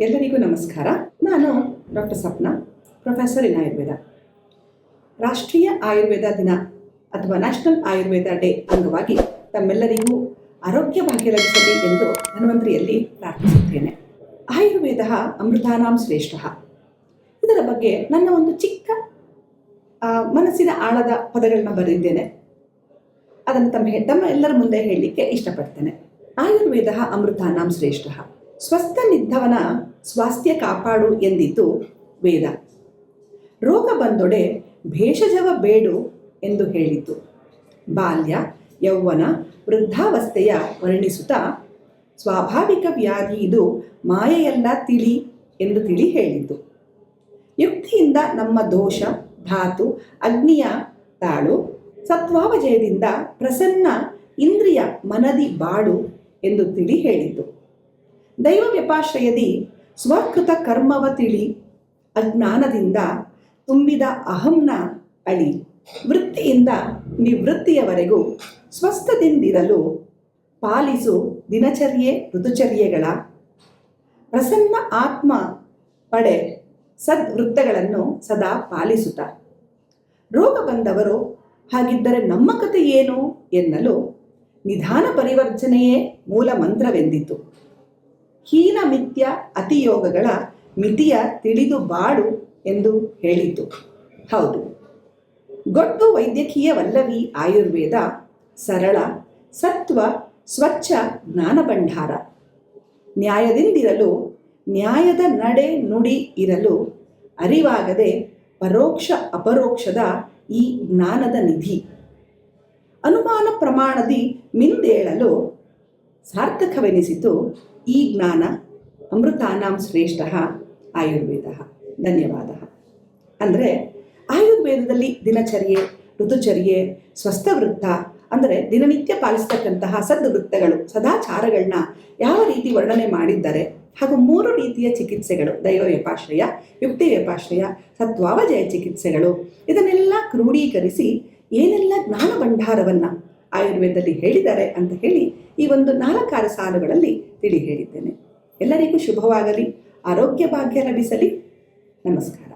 ಎಲ್ಲರಿಗೂ ನಮಸ್ಕಾರ. ನಾನು doctor Sapna, professor in Ayurveda. ರಾಷ್ಟ್ರೀಯ ಆಯುರ್ವೇದ ದಿನ ಅಥವಾ ನ್ಯಾಷನಲ್ ಆಯುರ್ವೇದ ಡೇ ಅಂಗವಾಗಿ ತಮ್ಮೆಲ್ಲರಿಗೂ ಆರೋಗ್ಯ ಭಾಗ್ಯ ಲಭಿಸಲಿ ಎಂದು ಧನ್ವಂತರಿಯಲ್ಲಿ ಪ್ರಾರ್ಥಿಸುತ್ತೇನೆ. ಆಯುರ್ವೇದ ಅಮೃತಾನಾಂ ಶ್ರೇಷ್ಠ. ಇದರ ಬಗ್ಗೆ ನನ್ನ ಒಂದು ಚಿಕ್ಕ ಮನಸ್ಸಿನ ಆಳದ ಪದಗಳನ್ನ ಬರೆದಿದ್ದೇನೆ. ಅದನ್ನು ತಮ್ಮ ತಮ್ಮ ಎಲ್ಲರ ಮುಂದೆ ಹೇಳಲಿಕ್ಕೆ ಇಷ್ಟಪಡ್ತೇನೆ. ಆಯುರ್ವೇದ ಅಮೃತಾನಾಂ ಶ್ರೇಷ್ಠ. ಸ್ವಸ್ಥನಿದ್ದವನ ಸ್ವಾಸ್ಥ್ಯ ಕಾಪಾಡು ಎಂದಿತು ವೇದ. ರೋಗ ಬಂದೊಡೆ ಭೇಷಜವ ಬೇಡು ಎಂದು ಹೇಳಿತು. ಬಾಲ್ಯ, ಯೌವನ, ವೃದ್ಧಾವಸ್ಥೆಯ ವರ್ಣಿಸುತ್ತಾ, ಸ್ವಾಭಾವಿಕ ವ್ಯಾಧಿ ಇದು ಮಾಯೆಯಲ್ಲ ತಿಳಿ ಎಂದು ತಿಳಿ ಹೇಳಿತು. ಯುಕ್ತಿಯಿಂದ ನಮ್ಮ ದೋಷ, ಧಾತು, ಅಗ್ನಿಯ ತಾಳು, ಸತ್ವಾವಜಯದಿಂದ ಪ್ರಸನ್ನ ಇಂದ್ರಿಯ ಮನದಿ ಬಾಳು ಎಂದು ತಿಳಿ ಹೇಳಿತು. ದೈವ ವ್ಯಪಾಶ್ರಯದಿ ಸ್ವಕೃತ ಕರ್ಮವ ತಿಳಿ. ಅಜ್ಞಾನದಿಂದ ತುಂಬಿದ ಅಹಂನ ಅಳಿ. ವೃತ್ತಿಯಿಂದ ನಿವೃತ್ತಿಯವರೆಗೂ ಸ್ವಸ್ಥದಿಂದಿರಲು ಪಾಲಿಸು ದಿನಚರ್ಯೆ, ಋತುಚರ್ಯೆಗಳ. ಪ್ರಸನ್ನ ಆತ್ಮ ಪಡೆ ಸದ್ವೃತ್ತಗಳನ್ನು ಸದಾ ಪಾಲಿಸುತ್ತ. ರೋಗ ಬಂದವರು ಹಾಗಿದ್ದರೆ ನಮ್ಮ ಕತೆ ಏನು ಎನ್ನಲು ನಿಧಾನ ಪರಿವರ್ತನೆಯೇ ಮೂಲ ಮಂತ್ರವೆಂದಿತು. ಹೀನ ಮಿಥ್ಯ ಅತಿಯೋಗಗಳ ಮಿತಿಯ ತಿಳಿದು ಬಾಡು ಎಂದು ಹೇಳಿತು. ಹೌದು. ಗೊಟ್ಟು ವೈದ್ಯಕೀಯವಲ್ಲವಿ ಆಯುರ್ವೇದ, ಸರಳ, ಸತ್ವ, ಸ್ವಚ್ಛ ಜ್ಞಾನಭಂಡಾರ. ನ್ಯಾಯದಿಂದಿರಲು, ನ್ಯಾಯದ ನಡೆ ನುಡಿ ಇರಲು, ಅರಿವಾಗದೆ ಪರೋಕ್ಷ ಅಪರೋಕ್ಷದ ಈ ಜ್ಞಾನದ ನಿಧಿ. ಅನುಮಾನ ಪ್ರಮಾಣದಿ ಮಿಂದೇಳಲು ಸಾರ್ಥಕವೆನಿಸಿತು ಈ ಜ್ಞಾನ ಅಮೃತಾನಾಂ ಶ್ರೇಷ್ಠ ಆಯುರ್ವೇದ. ಧನ್ಯವಾದ. ಅಂದರೆ ಆಯುರ್ವೇದದಲ್ಲಿ ದಿನಚರ್ಯೆ, ಋತುಚರ್ಯೆ, ಸ್ವಸ್ಥವೃತ್ತ, ಅಂದರೆ ದಿನನಿತ್ಯ ಪಾಲಿಸ್ತಕ್ಕಂತಹ ಸದ್ವೃತ್ತಗಳು ಸದಾಚಾರಗಳನ್ನ ಯಾವ ರೀತಿ ವರ್ಣನೆ ಮಾಡಿದ್ದಾರೆ ಹಾಗೂ ಮೂರು ರೀತಿಯ ಚಿಕಿತ್ಸೆಗಳು, ದೈವ ವ್ಯಪಾಶ್ರಯ ಯುಕ್ತಿ ವ್ಯಪಾಶ್ರಯ ಸತ್ವಾವಜಯ ಚಿಕಿತ್ಸೆಗಳು, ಇದನ್ನೆಲ್ಲ ಕ್ರೋಢೀಕರಿಸಿ ಏನೆಲ್ಲ ಜ್ಞಾನ ಭಂಡಾರವನ್ನು ಆಯುರ್ವೇದದಲ್ಲಿ ಹೇಳಿದ್ದಾರೆ ಅಂತ ಹೇಳಿ ಈ ಒಂದು ನಾಲ್ಕಾರ ಸಾಲುಗಳಲ್ಲಿ ತಿಳಿ ಹೇಳಿದ್ದೇನೆ. ಎಲ್ಲರಿಗೂ ಶುಭವಾಗಲಿ, ಆರೋಗ್ಯ ಭಾಗ್ಯ ಲಭಿಸಲಿ. ನಮಸ್ಕಾರ.